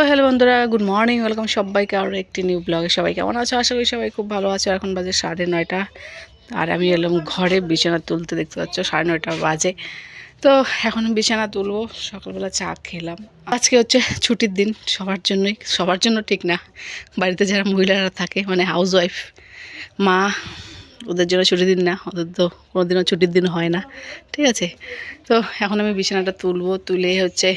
তো হ্যালো বন্ধুরা good morning welcome সবাইকে আরও একটি নিউ ব্লগে সবাই কেমন আছো? আশা করি সবাই খুব ভালো আছো। এখন বাজে সাড়ে নয়টা। আর আমি এলাম ঘরে, বিছানা তুলতে দেখতে পাচ্ছ, সাড়ে নয়টা বাজে। তো এখন বিছানা তুলবো, সকালবেলা চা খেলাম। আজকে হচ্ছে ছুটির দিন, সবার জন্যই। সবার জন্য ঠিক না। বাড়িতে যারা মহিলারা থাকে মানে হাউস ওয়াইফ মা, ওদের জন্য ছুটির দিন না। ওদের তো কোনো দিনও ছুটির দিন হয় না। ঠিক আছে? তো এখন আমি বিছানাটা তুলবো। তুলে হচ্ছে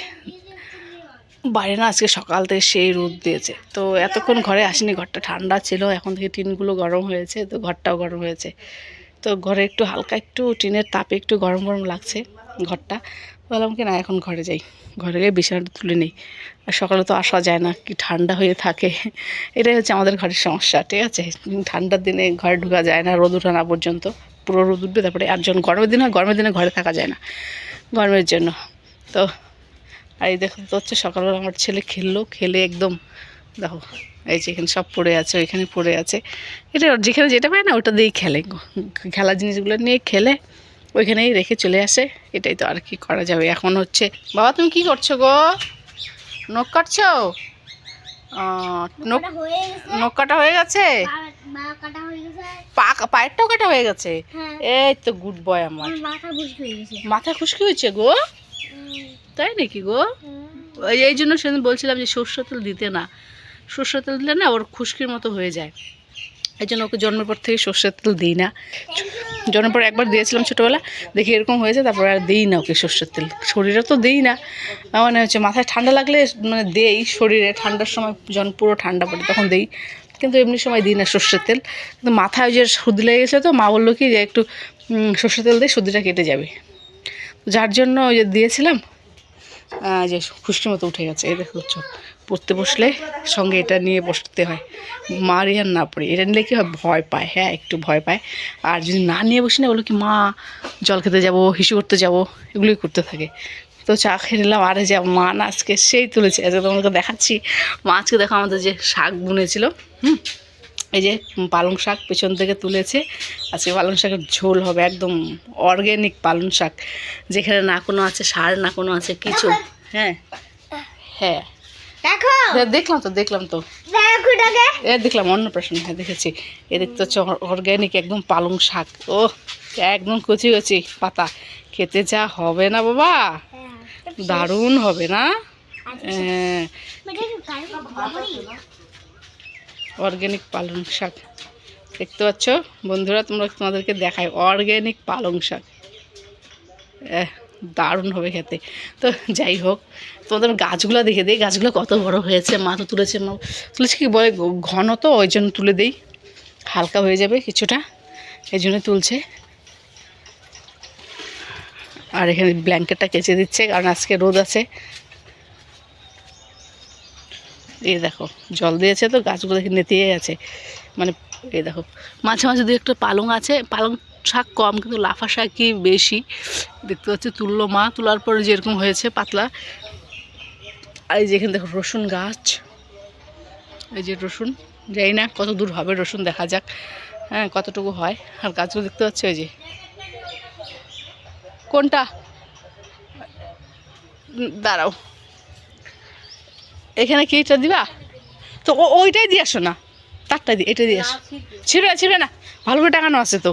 বাইরে না, আজকে সকাল থেকে সেই রোদ দিয়েছে। তো এতক্ষণ ঘরে আসেনি, ঘরটা ঠান্ডা ছিল, এখন থেকে টিনগুলো গরম হয়েছে, তো ঘরটাও গরম হয়েছে। তো ঘরে একটু হালকা একটু টিনের তাপে একটু গরম গরম লাগছে ঘরটা। বললাম কি, না, এখন ঘরে যাই। ঘরে গিয়ে বিছানাটা তুলে নিই। আর সকালে তো আসা যায় না, কি ঠান্ডা হয়ে থাকে। এটাই হচ্ছে আমাদের ঘরের সমস্যা, ঠিক আছে? ঠান্ডার দিনে ঘরে ঢোকা যায় না, রোদ ওঠা না পর্যন্ত। পুরো রোদ উঠবে, তারপরে আর যখন গরমের দিন হয়, গরমের দিনে ঘরে থাকা যায় না। গরমের জন্য। তো আর এই দেখো তো হচ্ছে সকালবেলা আমার ছেলে খেললো খেলে একদম দেখো এই যে এখানে সব পড়ে আছে ওইখানে পড়ে আছে। এটা যেখানে যেটা পায় না ওটা দিয়েই খেলে। খেলার জিনিসগুলো নিয়ে খেলে ওইখানেই রেখে চলে আসে। এটাই তো আর কি করা যাবে। এখন হচ্ছে বাবা তুমি কি করছ গো? নখ কাটছো? নখ কাটা হয়ে গেছে। পায়েরটাও কাটা হয়ে গেছে? হ্যাঁ। এই তো গুড বয় আমার। মাথা খুশকি হয়েছে গো? তাই নাকি গো? এই জন্য সেদিন বলছিলাম যে সর্ষের তেল দিতে না। সর্ষের তেল দিলে না ওর খুশকির মতো হয়ে যায়। এই জন্য ওকে জন্মের পর থেকে সর্ষের তেল দিই না। জন্মের পর একবার দিয়েছিলাম ছোটোবেলা দেখি এরকম হয়েছে তারপর আর দিই না ওকে সর্ষের তেল। শরীরে তো দিই না। মানে হচ্ছে মাথায় ঠান্ডা লাগলে মানে দেই শরীরে ঠান্ডার সময় যখন পুরো ঠান্ডা পড়ে তখন দেই। কিন্তু এমনি সময় দিই না সর্ষের তেল। কিন্তু মাথায় যে সর্দি লেগে তো মা বলল কি যে একটু সর্ষের তেল দিয়ে সর্দিটা কেটে যাবে। যার জন্য ওই যে দিয়েছিলাম যে খুশকির মতো উঠে গেছে। এই দেখো পড়তে বসলে সঙ্গে এটা নিয়ে বসতে হয়। মারি আর না পড়ি। এটা নিলে কি হয়? ভয় পায়। হ্যাঁ একটু ভয় পায়। আর যদি না নিয়ে বসি না, বলো কি, মা, জল খেতে যাব, হিসু করতে যাব। এগুলোই করতে থাকে। তো চা খেয়ে নিলাম। আরে যা, মা না আজকে সেই তুলেছে। আজকে তোমাকে দেখাচ্ছি। মা আজকে দেখো আমাদের যে শাক বুনেছিল, হুম? এই যে পালং শাক পেছন থেকে তুলেছে আজকে পালং শাকের ঝোল হবে একদম অর্গ্যানিক পালং শাক। যেখানে না কোনো আছে সার না কোনো আছে কিছু। হ্যাঁ। হ্যাঁ। হ্যাঁ, দেখলাম তো দেখলাম তো। এ দেখলাম অন্নপ্রাশন। হ্যাঁ দেখেছি। এ দেখতে হচ্ছে অর্গ্যানিক একদম পালং শাক। ও একদম কচি কচি পাতা। খেতে যা হবে না বাবা। দারুণ হবে না? হ্যাঁ। অর্গ্যানিক পালং শাক। দেখতে পাচ্ছ? বন্ধুরা, তোমরা তোমাদেরকে দেখাই। অর্গ্যানিক পালং শাক। দারুণ হবে খেতে। তো যাই হোক, তোমাদের গাছগুলো দেখে দিই। গাছগুলো কত বড় হয়েছে, মা তো তুলেছে। মা তুলেছে কি বলে? ঘন তো, ওই জন্য তুলে দিই। হালকা হয়ে যাবে কিছুটা, এই জন্য তুলছে। আর এখানে ব্ল্যাঙ্কেটটা কেচে দিচ্ছে, কারণ আজকে রোদ আছে। এই দেখো, জল দিয়েছে তো গাছগুলো নেতিয়ে আছে। মানে এই দেখো, মাঝে মাঝে দু একটা পালং আছে, পালং শাক কম কিন্তু লাফা শাকই বেশি। দেখতে পাচ্ছি তুললো মা, তোলার পরে যেরকম হয়েছে পাতলা। আর এই যে এখানে দেখো রসুন গাছ। এই যে রসুন যাই না কত দূর হবে, রসুন দেখা যাক। হ্যাঁ কতটুকু হয়। আর গাছগুলো দেখতে পাচ্ছি ওই যে। কোনটা? দাঁড়াও। এখানে কি এটা দিবা? তো ওইটাই দিয়ে আসো না। তারটা দিয়ে, এটা দিয়ে আসো। ছিড়বে না ছিঁড়ে না। ভালো করে টাঙানো আছে তো।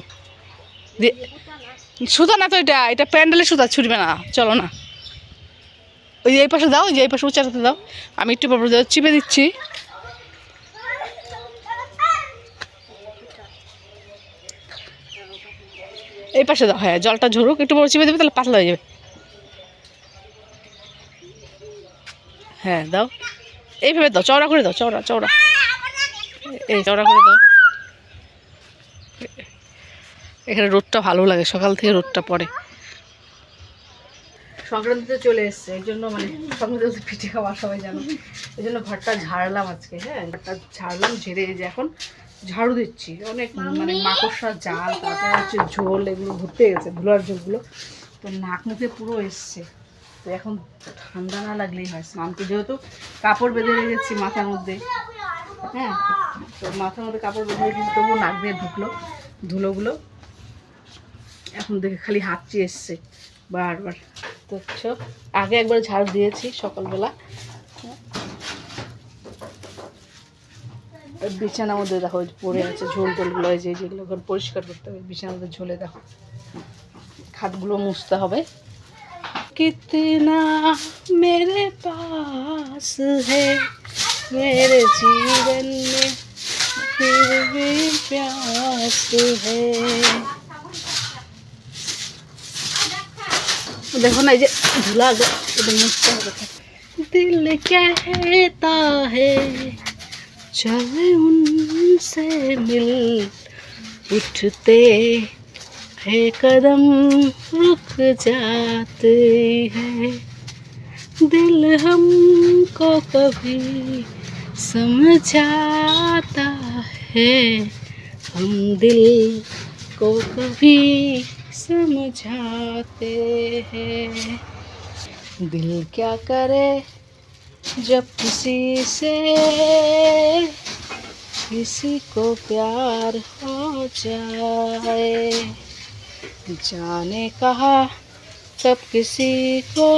সুতা না তো এটা এটা প্যান্ডেলের সুতা ছুটবে না। চলো না। ওই এই পাশে দাও যে এই পাশে উচ্চারাতে দাও। আমি একটু পর চিপে দিচ্ছি। এই পাশে দাও হ্যাঁ জলটা ঝরুক, একটু পর চিপে দেবে, তাহলে পাতলা হয়ে যাবে। হ্যাঁ দাও। এইভাবে দাও, চওড়া করে দাও, চওড়া চওড়া। এই চওড়া করে দাও। এখানে রোদটা ভালো লাগে, সকাল থেকে রোদটা পড়ে। সংক্রান্তিতে চলে এসছে, এই জন্য মানে সংক্রান্তিতে পিঠে খাওয়া সবাই জানো। এই জন্য ঘরটা ঝাড়লাম আজকে হ্যাঁ ঘরটা ঝাড়লাম, ঝেড়ে যে এখন ঝাড়ু দিচ্ছি। অনেক মানে মাকড়সার জাল, তারপর হচ্ছে ঝোল, এগুলো ঘুরতে গেছে ধুলার ঝোলগুলো। তো নাক মুখে পুরো এসছে। তো এখন ঠান্ডা না লাগলেই হয়। স্নানকে যেহেতু কাপড় বেঁধে রেখেছি মাথার মধ্যে। হ্যাঁ তো মাথার মধ্যে কাপড় বেঁধে রেখেছি, তবুও নাক দিয়ে ঢুকলো ধুলোগুলো। এখন দেখে খালি হাঁচি এসছে বারবার। তো আগে একবার ঝাড়ু দিয়েছি সকালবেলা। বিছানার মধ্যে দেখো পড়ে আছে ঝোল টোলগুলো যে যেগুলো পরিষ্কার করতে হবে, বিছানার মধ্যে ঝোলে দেখো। খাটগুলো মুছতে হবে। कितना मेरे पास है। मेरे जीवन में फिर भी प्यास है। देखो ना, ये गया। तो। दिल कहता है, चल उनसे मिल, उठते है कदम रुक जाते हैं। दिल हमको कभी समझाता है। हम दिल को कभी समझाते हैं। दिल क्या करे जब किसी से किसी को प्यार हो जाए? जाने कहा कब किसी को,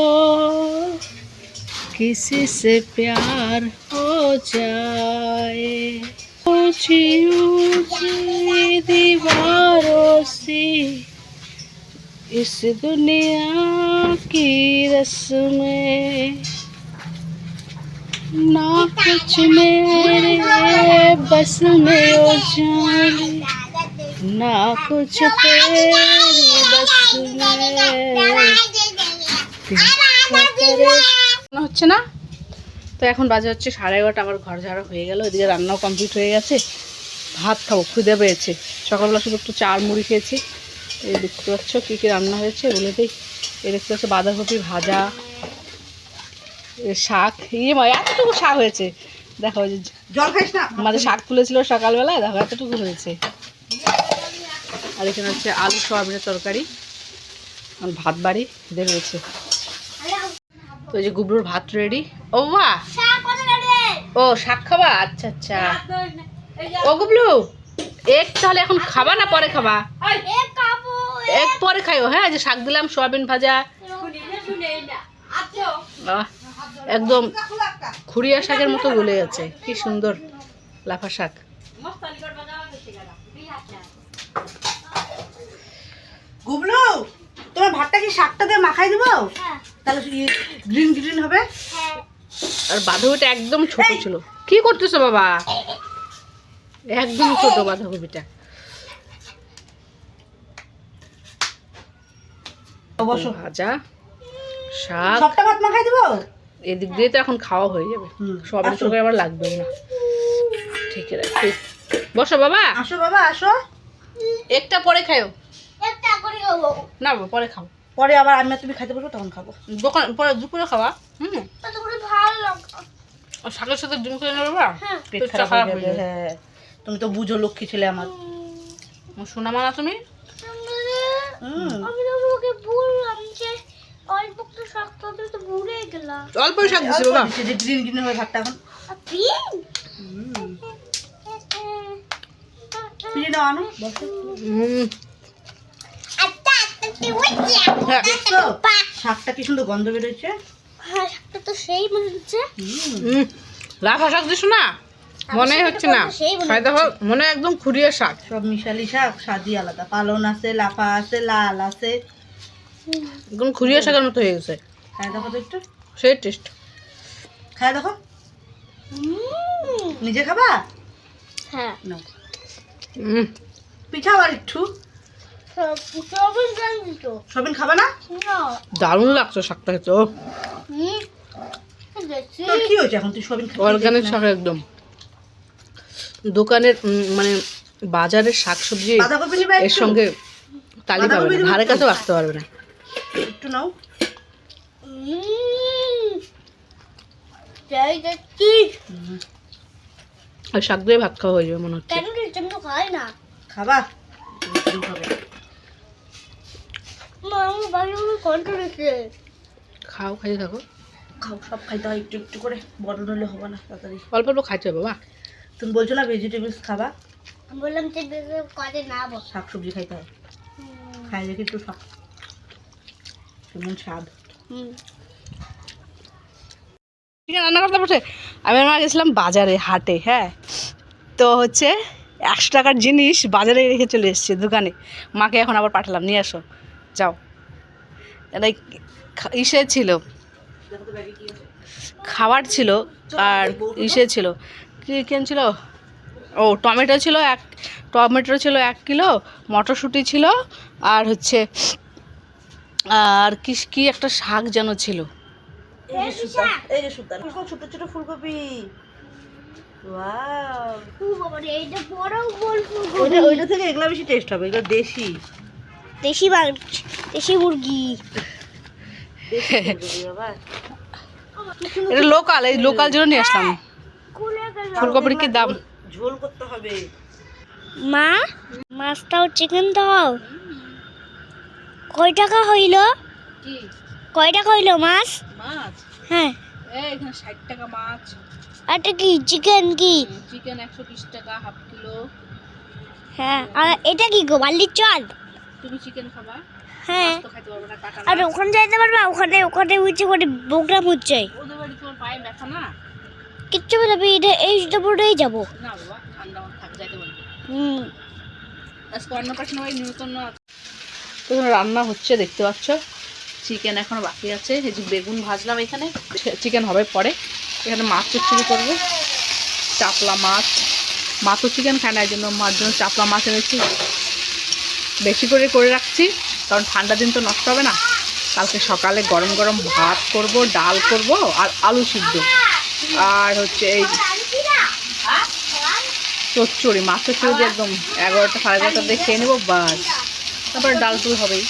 किसी से प्यार हो जाए। ऊँची ऊँची दीवारों से इस दुनिया की रस्में, ना कुछ मेरे बस में हो जाने না কুছ তেরি বস মনে হচ্ছে না? তো এখন বাজে হচ্ছে সাড়ে এগারোটা আমার ঘর ঝাড়া হয়ে গেল এদিকে রান্নাও কমপ্লিট হয়ে গেছে। ভাত খাব খুদে পেয়েছে। সকালবেলা শুধু একটু চার মুড়ি খেয়েছি। এই দেখতে পাচ্ছ কী কী রান্না হয়েছে বলে দিই। এই দেখতে পাচ্ছ বাঁধাকপি ভাজা এ শাক। ইয়ে মা এতটুকু শাক হয়েছে। দেখো যে জল খাইস না? আমাদের শাক তুলেছিল সকালবেলা দেখো এতটুকু হয়েছে। আর এখানে হচ্ছে আলু সয়াবিনের তরকারি আর ভাত বাড়ি, খিদে হয়েছে তো এই যে গুবলুর ভাত রেডি ও বা ও, শাক খাবা? আচ্ছা আচ্ছা। ও গুবলু এক তাহলে এখন খাবা না পরে খাবা? এক পরে খাইও হ্যাঁ যে শাক দিলাম, সয়াবিন ভাজা। একদম খুড়িয়া শাকের মতো গলে গেছে। কি সুন্দর, লাফা শাক। গুবলু তোমার ভাতটা কি শাকটা দিয়ে মাখাই দেবো? তাহলে গ্রিন গ্রিন হবে। আর বাঁধাকপিটা একদম ছোট ছিল। কি করতেছো বাবা? একদম ছোট বাঁধাকপিটা। অবশ্য ভাজা শাক। সবটা ভাত মাখাই দেবো? এদিক দিয়ে তো এখন খাওয়া হয়ে যাবে। সবের আসো। আবার লাগবে না। ঠিক আছে। বসো বাবা। আসো বাবা আসো। একটা পরে খাও না বাবা পরে খাও পরে আবার আমি তুমি খাইতে বসবো তখন খাব। দোকান পরে দুপুরে খাওয়া হুম। আর শাকের সাথে ডিম করে নেবে বাবা পেট খারাপ হয়ে হয়ে হ্যাঁ। তুমি তো বুঝো লক্ষ্মী ছেলে আমার। সোনা মানা তুমি? হুম। আমি তোমাকে বললাম যে অল্প একটু শক্ত হবে তো ভুলে গেলাম। অল্প শাক দিছি বাবা যে গ্রিন গ্রিন হবে ভাতটা এখন। আনো। বসো হুম আচ্ছা আচ্ছা তুই উঠছে হ্যাঁ দেখছ শাকটা কি সুন্দর গন্ধ বেরোচ্ছে? হ্যাঁ শাকটা তো সেই মনে হচ্ছে। হুম। হুম। লাফা শাক দিছো না। মনে হচ্ছে না। সেই খাই দেখো একদম খুঁড়িয়ে শাক। সব মিশালি শাক স্বাদই আলাদা। পালন আছে লাফা আছে লাল আছে। একদম খুঁড়িয়ে শাকের মতো হয়ে গেছে। খাই দেখো তো একটু। সেই টেস্ট খাই দেখো। নিজে খাবা? হ্যাঁ। পিঠাও আর একটু। সবিন খাবা না? না। দারুণ লাগছে শাকটা খেতে ও। তোর কি হয়েছে এখন? তুই সবিন অর্গানিক শাক একদম। দোকানের মানে বাজারের শাকসবজি এর সঙ্গে তালি পাবে না। ধারে? কাছেও রাখতে পারবে না। একটু নাও। হুম যাই দেখছি। আর শাক দিয়ে ভাত খাওয়া হয়ে যাবে মনে হচ্ছে। কেন রেচম তো খাই না? খাবা? খাবে। মা আমার বাড়ি আমার কন্ঠ রেখে। খাও খাইতে থাকো খাও সব খাইতে হয় একটু একটু করে। বড় হলে হবে না তাড়াতাড়ি। অল্প অল্প খাইতে হবে বাবা তুমি বলছো না ভেজিটেবলস খাবা? আমি বললাম যে বেশি না বস শাক সবজি খাইতে হয় খাই দেখি একটু শাক কেমন স্বাদ। ঠিক আছে রান্না করতে বসে। আমি মা গেছিলাম বাজারে হাটে হ্যাঁ। তো তো হচ্ছে একশো টাকার জিনিস বাজারে রেখে চলে এসছে দোকানে। মাকে এখন আবার পাঠালাম নিয়ে আসো। যাও। খা- ইসে ছিল। দেখো তো ব্যাগে কি আছে খাবার ছিল আর ইসে ছিল। কি কেন ছিল? ও টমেটো ছিল এক টমেটো ছিল এক কিলো মটরশুঁটি ছিল আর হচ্ছে আর কি কি একটা শাক যেন ছিল। এই যে সুতা এই যে সুতা ছোট ছোট ফুলকপি। ওইটা থেকে এগুলো বেশি টেস্ট হবে এগুলো দেশি। দেশি মাছ দেশি মুরগি। দেশি ফুলকপি বাবা এটা লোকাল এই লোকাল জন্য নিয়ে আসলাম। ফুলকপির কি দাম? ঝোল করতে হবে। মা মাছটাও চিকেন দাও। কয় টাকা হইল? কয় টাকা হইল মাছ? মাছ? হ্যাঁ। এখানে ষাট টাকা মাছ। এটা কি? চিকেন কি? চিকেন একশো বিশ টাকা হাফ কিলো হ্যাঁ। আর এটা কি গো? বালির চল? তুমি চিকেন খাবা হ্যাঁ। পারবে আর ওখানে যাইতে পারবে ওখানে ওখানে উঠছে করে প্রোগ্রাম হচ্ছে ওদের বাড়ি তোমার পায়ে ব্যথা না? কিচ্ছু বলবি এটা এই পরেই যাব। না বাবা ঠান্ডা থাক যাইতে বলবে হুম। আজকে অন্নপ্রাশন হয় তো রান্না হচ্ছে দেখতে পাচ্ছ। চিকেন এখনও বাকি আছে। এই যে বেগুন ভাজলাম এখানে। চিকেন হবে পরে। এখানে মাছ চচ্চড়ি করব। চাপলা মাছ। মা তো চিকেন খায় না এই জন্য মার জন্য চাপলা মাছ এনেছি। বেশি করে করে রাখছি, কারণ ঠান্ডা দিন তো নষ্ট হবে না। কালকে সকালে গরম গরম ভাত করব, ডাল করব আর আলু সিদ্ধ। আর হচ্ছে এই চচ্চড়ি, মাছ চচ্চড়ি দিয়ে একদম এগারোটা সাড়ে এগারোটা দিয়ে খেয়ে নেব, বাস। তারপরে ডাল টুল হবেই।